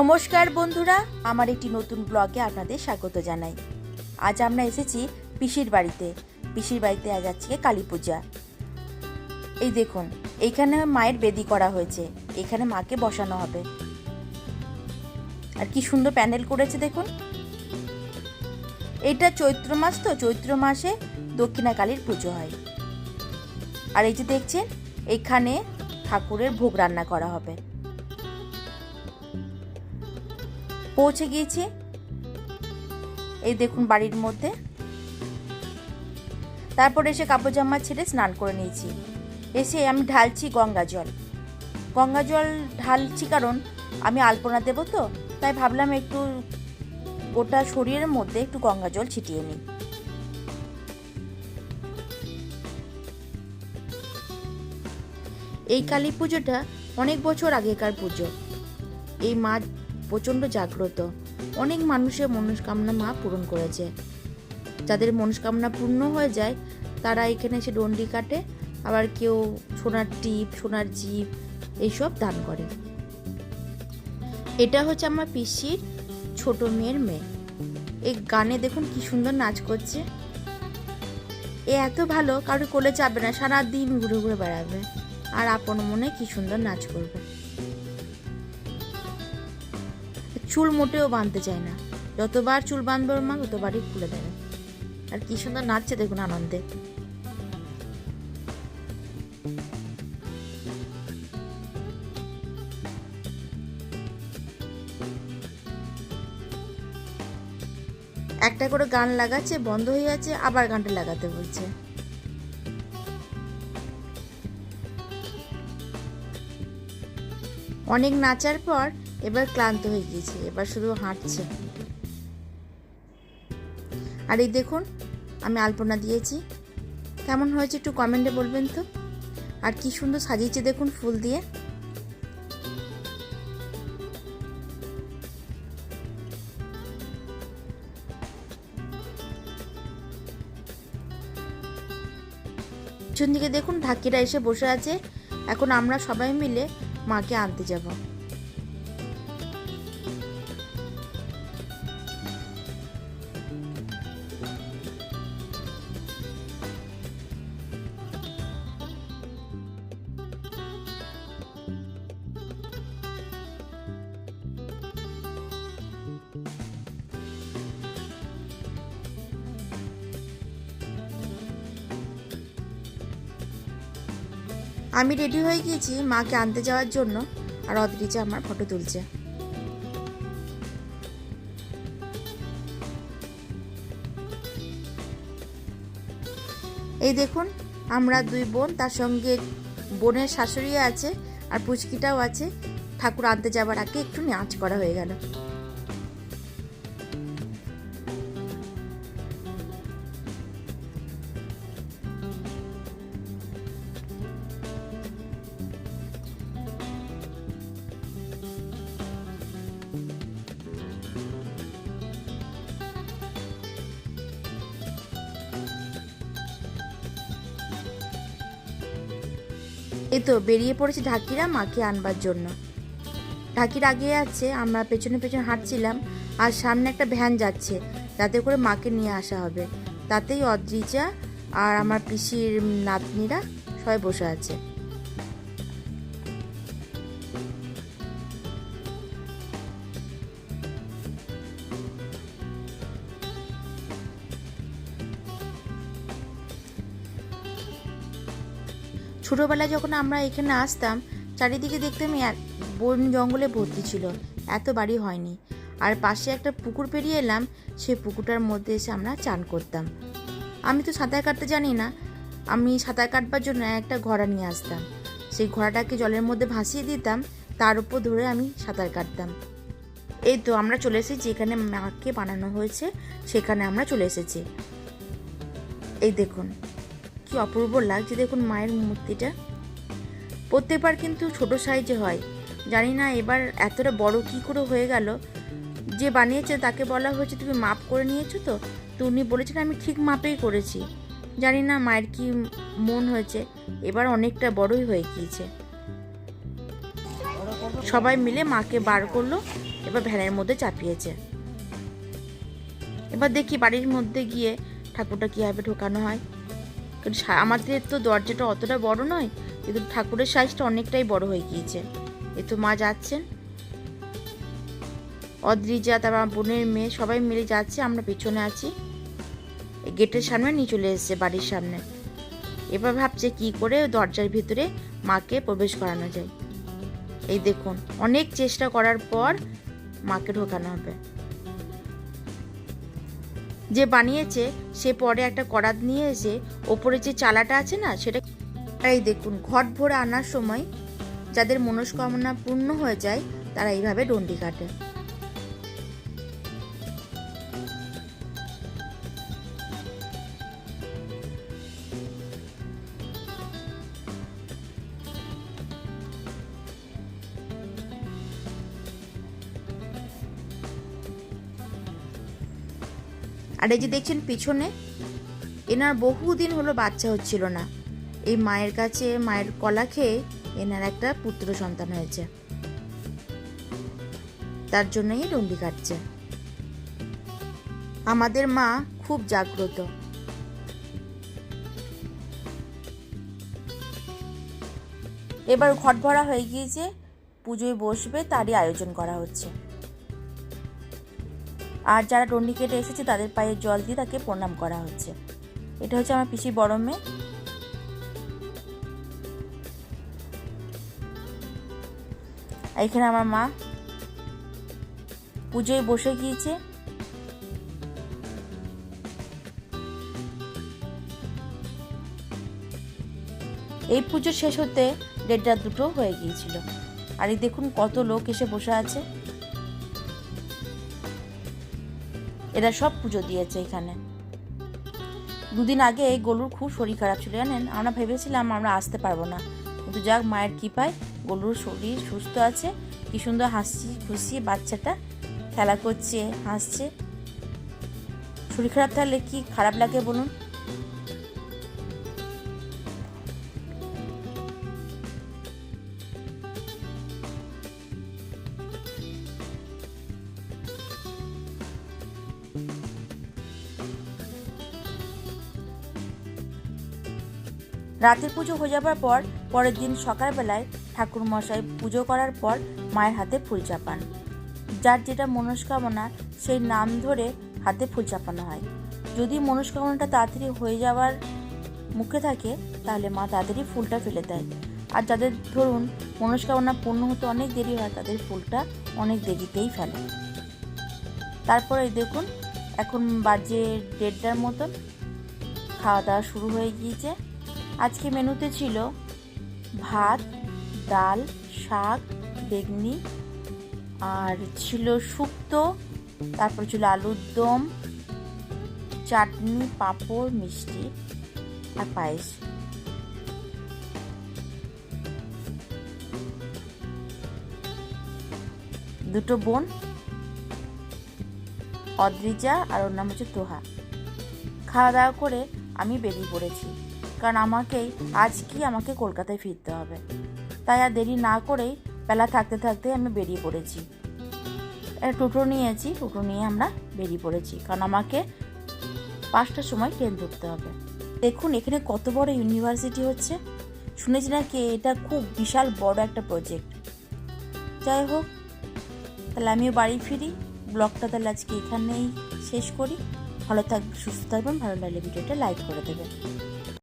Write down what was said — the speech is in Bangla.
নমস্কার বন্ধুরা, আমার একটি নতুন ব্লগে আপনাদের স্বাগত জানাই। আজ আমরা এসেছি পিসির বাড়িতে। পিসির বাড়িতে আজ আজকে কালী পূজা। এই দেখুন এইখানে মায়ের বেদি করা হয়েছে। এখানে মাকে বসানো হবে। আর কি সুন্দর প্যান্ডেল করেছে দেখুন। এটা চৈত্র মাস তো, চৈত্র মাসে দক্ষিণা কালীর পুজো হয়। আর এই যে দেখছেন, এখানে ঠাকুরের ভোগ রান্না করা হবে। পৌঁছে গিয়েছি। এই দেখুন বাড়ির মধ্যে। তারপর এসে কাপড় জামা ছেড়ে স্নান করে নিয়েছি। এসে আমি ঢালছি গঙ্গা জল। গঙ্গা জল ঢালছি কারণ আমি আলপনা দেবো তো, তাই ভাবলাম একটু গোটা শরীরের মধ্যে একটু গঙ্গা জল ছিটিয়ে নিই। এই কালী পুজোটা অনেক বছর আগেকার পুজো। এই মা প্রচণ্ড জাগ্রত। অনেক মানুষের মনস্কামনা মা পূরণ করেছে। যাদের মনস্কামনা পূর্ণ হয়ে যায়, তারা এখানে এসে ডন্ডি কাটে, আবার কেউ সোনার টিপ, সোনার জিপ এইসব দান করে। এটা হচ্ছে আমার পিসির ছোট মেয়ের মেয়ে। এই গানে দেখুন কি সুন্দর নাচ করছে। এ এত ভালো, কারোর কোলে যাবে না সারা দিন ঘুরে ঘুরে বেড়াবে। আর আপন মনে কি সুন্দর নাচ করবে। চুল মোটেও বাঁধতে চায় না। যতবার চুল বাঁধবে মা, ততবারই খুলে দেবে। আর কি সুন্দর নাচছে দেখুন আনন্দে। একটা করে গান লাগাচ্ছে, বন্ধ হয়ে যাচ্ছে, আবার গানটা লাগাতে বলছে। অনেক নাচার পর এবার ক্লান্ত হয়ে গিয়েছে, এবার শুধু হাঁটছে। আর এই দেখুন, আমি আলপনা দিয়েছি। কেমন হয়েছে একটু কমেন্টে বলবেন তো? আর কি সুন্দর সাজিয়েছে দেখুন ফুল দিয়ে। পিছন দিকে দেখুন ঢাকিরা এসে বসে আছে। এখন আমরা সবাই মিলে মাকে আনতে যাব। আমি রেডি হয়ে গিয়েছি মাকে আনতে যাওয়ার জন্য, আর অদ্রিজা আমার ফটো তুলছে। এই দেখুন, আমরা দুই বোন, তার সঙ্গে বোনের শাশুড়ি আছে, আর পুচকিটাও আছে। ঠাকুর আনতে যাবার আগে একটু নাচ করা হয়ে গেল। এই তো, বেরিয়ে পড়েছে ঢাকিরা মাকে আনবার জন্য। ঢাকির আগে আছে, আমরা পেছনে পেছনে হাঁটছিলাম, আর সামনে একটা ভ্যান যাচ্ছে যাতে করে মাকে নিয়ে আসা হবে। তাতেই অদ্রিজা আর আমার পিসির নাতনিরা সবাই বসে আছে। ছোটোবেলায় যখন আমরা এখানে আসতাম, চারিদিকে দেখতাম এক বন জঙ্গলে ভর্তি ছিল। এত বাড়ি হয়নি। আর পাশে একটা পুকুর পেরিয়ে এলাম, সেই পুকুরটার মধ্যে এসে আমরা চান করতাম। আমি তো সাঁতার কাটতে জানি না। আমি সাঁতার কাটবার জন্য একটা ঘোড়া নিয়ে আসতাম। সেই ঘোড়াটাকে জলের মধ্যে ভাসিয়ে দিতাম, তার উপর ধরে আমি সাঁতার কাটতাম। এই তো আমরা চলে এসেছি যেখানে মাকে বানানো হয়েছে, সেখানে আমরা চলে এসেছি। এই দেখুন। কি অপূর্ব লাগছে দেখুন মায়ের মূর্তিটা। প্রত্যেকবার কিন্তু ছোট সাইজে হয়। জানি না এবার এতটা বড় কি করে হয়ে গেল। যে বানিয়েছে তাকে বলা হয়েছে, তুমি মাপ করে নিয়েছো তো? তো উনি বলেছেন, আমি ঠিক মাপেই করেছি। জানি না মায়ের কি মন হয়েছে, এবার অনেকটা বড়ই হয়ে গিয়েছে। সবাই মিলে মাকে বার করল, এবার ভ্যানের মধ্যে চাপিয়েছে। এবার দেখি বাড়ির মধ্যে গিয়ে ঠাকুরটা কীভাবে ঢোকানো হয়। কারণ আমাদের তো দরজাটা অতটা বড় নয়, কিন্তু ঠাকুরের সাইজটা অনেকটাই বড় হয়ে গিয়েছে। এ তো মা যাচ্ছেন। অদ্রিজা তারপর বোনের মেয়ে সবাই মিলে যাচ্ছে, আমরা পিছনে আছি। গেটের সামনে নিয়ে চলে এসেছে বাড়ির সামনে। এবার ভাবছে কি করে দরজার ভিতরে মাকে প্রবেশ করানো যায়। এই দেখুন, অনেক চেষ্টা করার পর মাকে ঢোকানো হবে। যে বানিয়েছে, সে পরে একটা করাত নিয়ে এসে ওপরে যে চালাটা আছে না, সেটা এই দেখুন, ঘট ভরে আনার সময় যাদের মনস্কামনা পূর্ণ হয়ে যায়, তারা এইভাবে ডন্ডি কাটে। আর এই যে দেখছেন পিছনে, এনার বহুদিন হলো বাচ্চা হচ্ছিল না। এই মায়ের কাছে, মায়ের কলা খেয়ে এনার একটা পুত্র সন্তান হয়েছে। তার জন্যই ডন্ডি কাটছে। আমাদের মা খুব জাগ্রত। এবার ঘট ভরা হয়ে গিয়েছে, পুজোয় বসবে, তারই আয়োজন করা হচ্ছে। আর যারা ডন্ডি কেটে এসেছে, তাদের পায়ে জল দিয়ে তাকে প্রণাম করা হচ্ছে। এটা হচ্ছে আমার পিসি বড় মেয়ে। এখানে আমার মা। পুজোয় বসে গিয়েছে। এই পুজো শেষ হতে দেড়টা দুটো হয়ে গিয়েছিল। আর এই দেখুন কত লোক এসে বসে আছে। এরা সব পুজো দিয়েছে এখানে। দুদিন আগে গলুর খুব শরীর খারাপ ছিল, জানেন? আমরা ভেবেছিলাম আমরা আসতে পারব না। কিন্তু যাক, মায়ের কৃপায় গলুর শরীর সুস্থ আছে, কি সুন্দর হাসছি খুশি বাচ্চাটা খেলা করছে, হাসছে। শরীর খারাপ থাকলে কি খারাপ লাগে বলুন? রাতের পুজো হয়ে যাবার পর, পরের দিন সকালবেলায় ঠাকুর মশাই পুজো করার পর মায়ের হাতে ফুল চাপান। যার যেটা মনস্কামনা, সেই নাম ধরে হাতে ফুল চাপানো হয়। যদি মনস্কামনাটা তাড়াতাড়ি হয়ে যাওয়ার মুখে থাকে, তাহলে মা তাড়াতাড়ি ফুলটা ফেলে দেয়। আর যাদের ধরুন মনস্কামনা পূর্ণ হতে অনেক দেরি হয়, তাদের ফুলটা অনেক দেরিতেই ফেলে। তারপরে দেখুন, এখন বাজে দেড়টার মতন। খাওয়া দাওয়া শুরু হয়ে গিয়েছে। আজকে মেনুতে ছিল ভাত, ডাল, শাক, বেগনি, আর ছিল শুক্তো, তারপর ছিল আলুর দম, চাটনি, পাঁপড়, মিষ্টি আর পায়েস। দুটো বোন, অদ্রিজা আর ওর নাম হচ্ছে তোহা। খাওয়া দাওয়া করে আমি বেরিয়ে পড়েছি। কারণ আমাকেই আজকেই আমাকে কলকাতায় ফিরতে হবে। তাই আর দেরি না করেই বেলা থাকতে থাকতে আমি বেরিয়ে পড়েছি। টোটো নিয়েছি, টোটো নিয়ে আমরা বেরিয়ে পড়েছি। কারণ আমাকে পাঁচটার সময় ট্রেন ধরতে হবে। দেখুন, এখানে কত বড় ইউনিভার্সিটি হচ্ছে। শুনেছি নাকি এটা খুব বিশাল বড় একটা প্রজেক্ট। যাই হোক, তাহলে আমিও বাড়ি ফিরি। ব্লগটা তাহলে আজকে এখানেই শেষ করি। ভালো থাকবেন সুস্থ থাকবেন, ভালো লাগলে ভিডিওটা লাইক করে দেবেন।